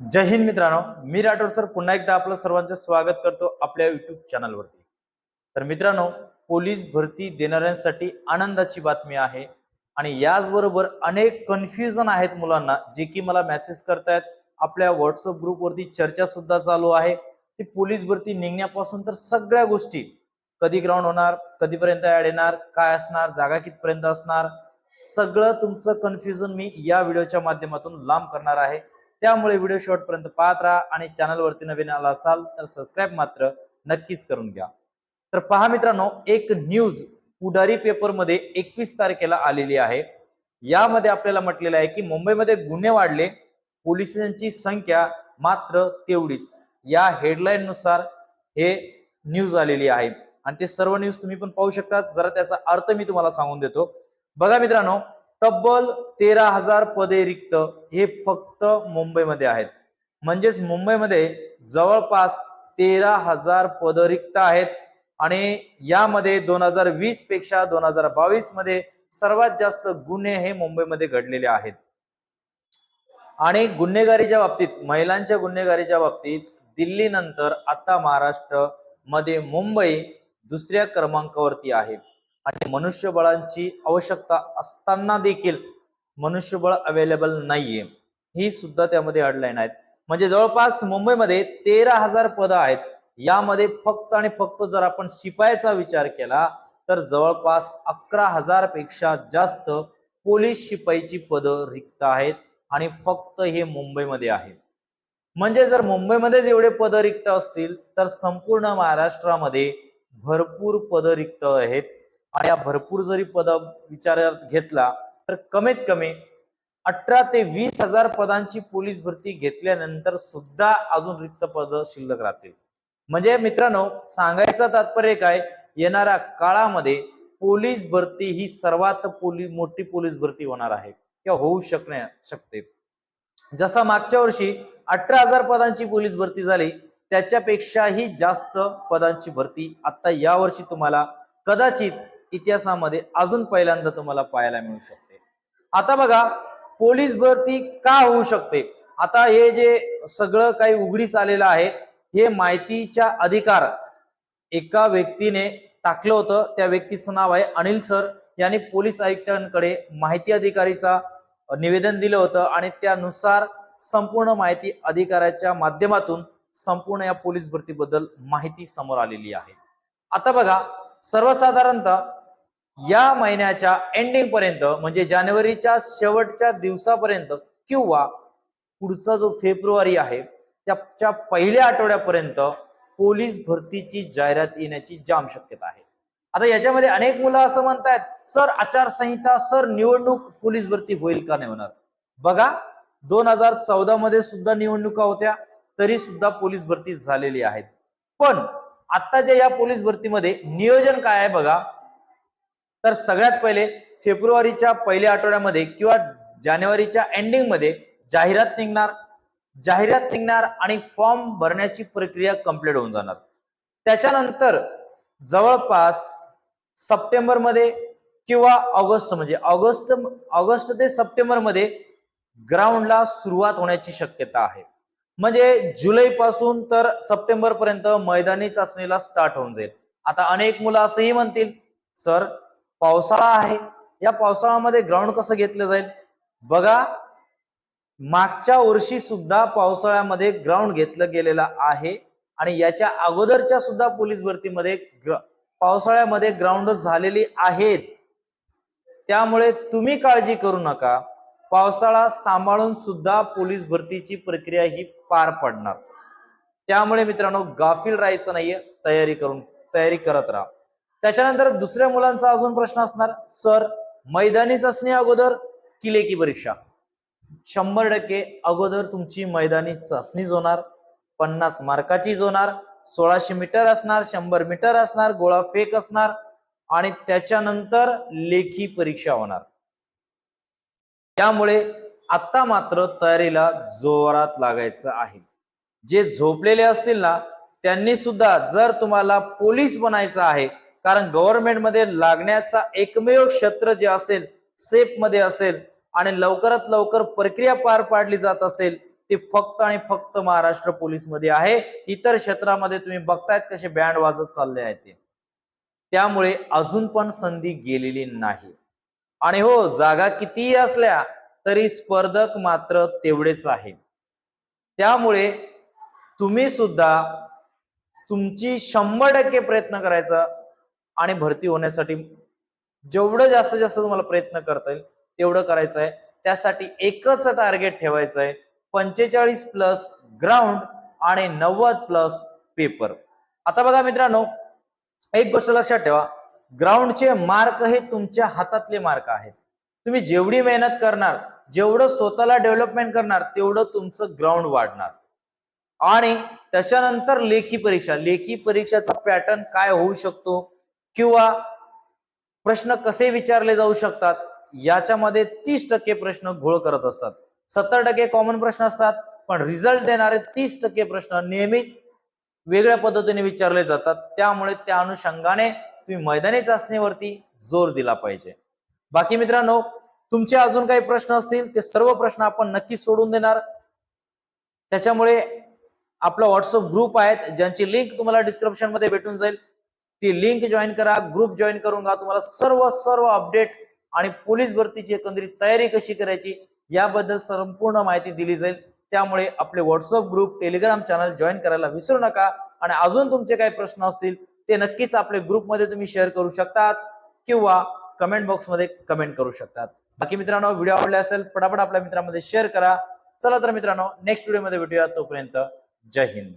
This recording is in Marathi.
जय हिंद मित्रांनो मी राठोड सर. पुन्हा एकदा आपलं सर्वांचं स्वागत करतो आपल्या युट्यूब चॅनलवरती तर मित्रांनो पोलीस भरती देणाऱ्यांसाठी आनंदाची बातमी आहे आणि याचबरोबर अनेक कन्फ्युजन आहेत मुलांना जे की मला मेसेज करतायत. आपल्या व्हॉट्सअप ग्रुपवरती चर्चा सुद्धा चालू आहे. ती पोलीस भरती निघण्यापासून तर सगळ्या गोष्टी. कधी ग्राउंड होणार कधीपर्यंत ऍड येणार काय असणार जागा कितपर्यंत असणार सगळं तुमचं कन्फ्युजन मी या व्हिडिओच्या माध्यमातून लांब करणार आहे. त्यामुळे व्हिडिओ शेवटपर्यंत पाहत राहा आणि चॅनलवरती नवीन आला असाल तर सबस्क्राईब मात्र नक्कीच करून घ्या. तर पहा मित्रांनो एक न्यूज पुढारी पेपरमध्ये एकवीस तारखेला आलेली आहे. यामध्ये आपल्याला म्हटलेलं आहे की मुंबईमध्ये गुन्हे वाढले पोलिसांची संख्या मात्र तेवढीच. या हेडलाईन नुसार हे न्यूज आलेली आहे. आणि ते सर्व न्यूज तुम्ही पण पाहू शकता. जरा त्याचा अर्थ मी तुम्हाला सांगून देतो. बघा मित्रांनो तब्बल तेरा हजार पदे रिक्त हे फक्त मुंबईमध्ये आहेत. म्हणजेच मुंबईमध्ये जवळपास तेरा हजार पद रिक्त आहेत आणि यामध्ये दोन हजार वीसपेक्षा दोन हजार बावीसमध्ये सर्वात जास्त गुन्हे हे मुंबईमध्ये घडलेले आहेत. आणि गुन्हेगारीच्या बाबतीत महिलांच्या गुन्हेगारीच्या बाबतीत दिल्ली नंतर आता महाराष्ट्रमध्ये मुंबई दुसऱ्या क्रमांकावरती आहे. आणि मनुष्यबळांची आवश्यकता असताना देखील मनुष्यबळ अवेलेबल नाहीये. ही सुद्धा त्यामध्ये अडलाईन आहेत. म्हणजे जवळपास मुंबईमध्ये तेरा हजार पदं आहेत. यामध्ये फक्त आणि फक्त जर आपण शिपायाचा विचार केला तर जवळपास अकरा हजारपेक्षा जास्त पोलीस शिपाईची पदं रिक्त आहेत आणि फक्त हे मुंबईमध्ये आहे. म्हणजे जर मुंबईमध्ये जेवढे पद रिक्त असतील तर संपूर्ण महाराष्ट्रामध्ये भरपूर पद रिक्त आहेत. आणि या भरपूर जरी पद विचारात घेतला तर कमीत कमी अठरा ते वीस हजार पदांची पोलीस भरती घेतल्यानंतर सुद्धा अजून रिक्त पद शिल्लक राहतील. म्हणजे मित्रांनो सांगायचं तात्पर्य काय? येणाऱ्या काळामध्ये पोलीस भरती ही सर्वात पोली मोठी पोलीस भरती होणार आहे. किंवा होऊ शकण्या शकते. जसा मागच्या वर्षी अठरा हजार पदांची पोलीस भरती झाली त्याच्यापेक्षाही जास्त पदांची भरती आता या वर्षी तुम्हाला कदाचित इतिहासामध्ये अजून पहिल्यांदा तुम्हाला पाहायला मिळू शकते. आता बघा पोलीस भरती का होऊ शकते? आता हे जे सगळं काही उघडीस आलेलं आहे हे माहितीच्या अधिकार एका व्यक्तीने टाकलं होतं. त्या व्यक्तीचं नाव आहे अनिल सर. यांनी पोलीस आयुक्तांकडे माहिती अधिकारीचा निवेदन दिलं होतं आणि त्यानुसार संपूर्ण माहिती अधिकाराच्या माध्यमातून संपूर्ण या पोलीस भरतीबद्दल माहिती समोर आलेली आहे. आता बघा सर्वसाधारणतः या महिन्याच्या एंडिंग पर्यंत म्हणजे जानेवारीच्या शेवटच्या दिवसापर्यंत किंवा पुढचा जो फेब्रुवारी आहे त्याच्या पहिल्या आठवड्यापर्यंत पोलीस भरतीची जाहिरात येण्याची जाम शक्यता आहे. आता याच्यामध्ये अनेक मुलं असं म्हणतायत सर आचारसंहिता सर निवडणूक पोलीस भरती होईल का नाही होणार? बघा दोन हजार चौदा मध्ये सुद्धा निवडणुका होत्या तरी सुद्धा पोलीस भरती झालेली आहेत. पण आताच्या या पोलीस भरतीमध्ये नियोजन काय आहे बघा तर सगळ्यात पहिले फेब्रुवारीच्या पहिल्या आठवड्यामध्ये किंवा जानेवारीच्या एंडिंगमध्ये जाहिरात निघणार. जाहिरात निघणार आणि फॉर्म भरण्याची प्रक्रिया कंप्लीट होऊन जाणार. त्याच्यानंतर जवळपास सप्टेंबरमध्ये किंवा ऑगस्ट म्हणजे ऑगस्ट ऑगस्ट ते सप्टेंबरमध्ये ग्राउंडला सुरुवात होण्याची शक्यता आहे. म्हणजे जुलै पासून तर सप्टेंबर पर्यंत मैदानी चाचणीला स्टार्ट होऊन जाईल. आता अनेक मुलं असंही म्हणतील सर पावसाळा आहे. या पावसाळ्यामध्ये ग्राउंड कसं घेतलं जाईल? बघा मागच्या वर्षी सुद्धा पावसाळ्यामध्ये ग्राउंड घेतलं गेलेलं आहे आणि याच्या अगोदरच्या सुद्धा पोलीस भरतीमध्ये पावसाळ्यामध्ये ग्राउंड झालेली आहेत. त्यामुळे तुम्ही काळजी करू नका. पावसाळा सांभाळून सुद्धा पोलीस भरतीची प्रक्रिया ही पार पडणार. त्यामुळे मित्रांनो गाफील राहायचं नाहीये. तयारी करून तयारी करत राहा. त्याच्यानंतर दुसऱ्या मुलांचा अजून प्रश्न असणार. सर मैदानी चाचणी अगोदर की लेखी परीक्षा. शंभर टक्के अगोदर तुमची मैदानी चाचणीच होणार पन्नास मार्काचीच होणार सोळाशे मीटर असणार शंभर मीटर असणार गोळा फेक असणार आणि त्याच्यानंतर लेखी परीक्षा होणार. त्यामुळे आता मात्र तयारीला जोरात लागायचं आहे. जे झोपलेले असतील ना त्यांनी सुद्धा जर तुम्हाला पोलीस बनायचं आहे कारण गव्हर्नमेंटमध्ये लागण्याचा एकमेव क्षेत्र जे असेल सेफमध्ये असेल आणि लवकरात लवकर प्रक्रिया पार पाडली जात असेल ती फक्त आणि फक्त महाराष्ट्र पोलीसमध्ये आहे. इतर क्षेत्रामध्ये तुम्ही बघतायत कसे बँड वाजत चालले आहेत ते. त्यामुळे अजून पण संधी गेलेली नाही. आणि हो जागा कितीही असल्या तरी स्पर्धक मात्र तेवढेच आहे. त्यामुळे तुम्ही सुद्धा तुमची शंभर टक्के प्रयत्न करायचा आणि भरती होण्यासाठी जेवढं जास्तीत जास्त तुम्हाला प्रयत्न करता येईल तेवढं करायचं आहे. त्यासाठी एकच टार्गेट ठेवायचं आहे. पंचेचाळीस प्लस ग्राउंड आणि नव्वद प्लस पेपर आता बघा मित्रांनो एक गोष्ट लक्षात ठेवा. ग्राउंडचे मार्क हे तुमच्या हातातले मार्क आहेत. तुम्ही जेवढी मेहनत करणार जेवढं स्वतःला डेव्हलपमेंट करणार तेवढं तुमचं ग्राउंड वाढणार. आणि त्याच्यानंतर लेखी परीक्षा. लेखी परीक्षेचा पॅटर्न काय होऊ शकतो? किंवा प्रश्न कसे विचारले जाऊ शकतात याच्यामध्ये तीस टक्के प्रश्न घोळ करत असतात. सत्तर टक्के कॉमन प्रश्न असतात पण रिझल्ट देणारे तीस टक्के प्रश्न नेहमीच वेगळ्या पद्धतीने विचारले जातात. त्यामुळे त्या अनुषंगाने तुम्ही मैदानी चाचणीवरती जोर दिला पाहिजे. बाकी मित्रांनो तुमचे अजून काही प्रश्न असतील ते सर्व प्रश्न आपण नक्की सोडून देणार. त्याच्यामुळे आपला व्हॉट्सअप ग्रुप आहेत ज्यांची लिंक तुम्हाला डिस्क्रिप्शनमध्ये भेटून जाईल. ती लिंक जॉईन करा ग्रुप जॉईन करून घ्या. तुम्हाला सर्व सर्व अपडेट आणि पोलीस भरतीची एकंदरीत तयारी कशी करायची याबद्दल संपूर्ण माहिती दिली जाईल. त्यामुळे आपले WhatsApp group Telegram channel join करायला विसरू नका. आणि अजून तुमचे काही प्रश्न असतील ते नक्कीच आपले ग्रुपमध्ये तुम्ही शेअर करू शकतात किंवा कमेंट बॉक्समध्ये कमेंट करू शकतात. बाकी मित्रांनो व्हिडिओ आवडला असेल पटापट आपल्या मित्रांमध्ये शेअर करा. चला तर मित्रांनो नेक्स्ट व्हिडिओमध्ये भेटूया. तोपर्यंत जय हिंद.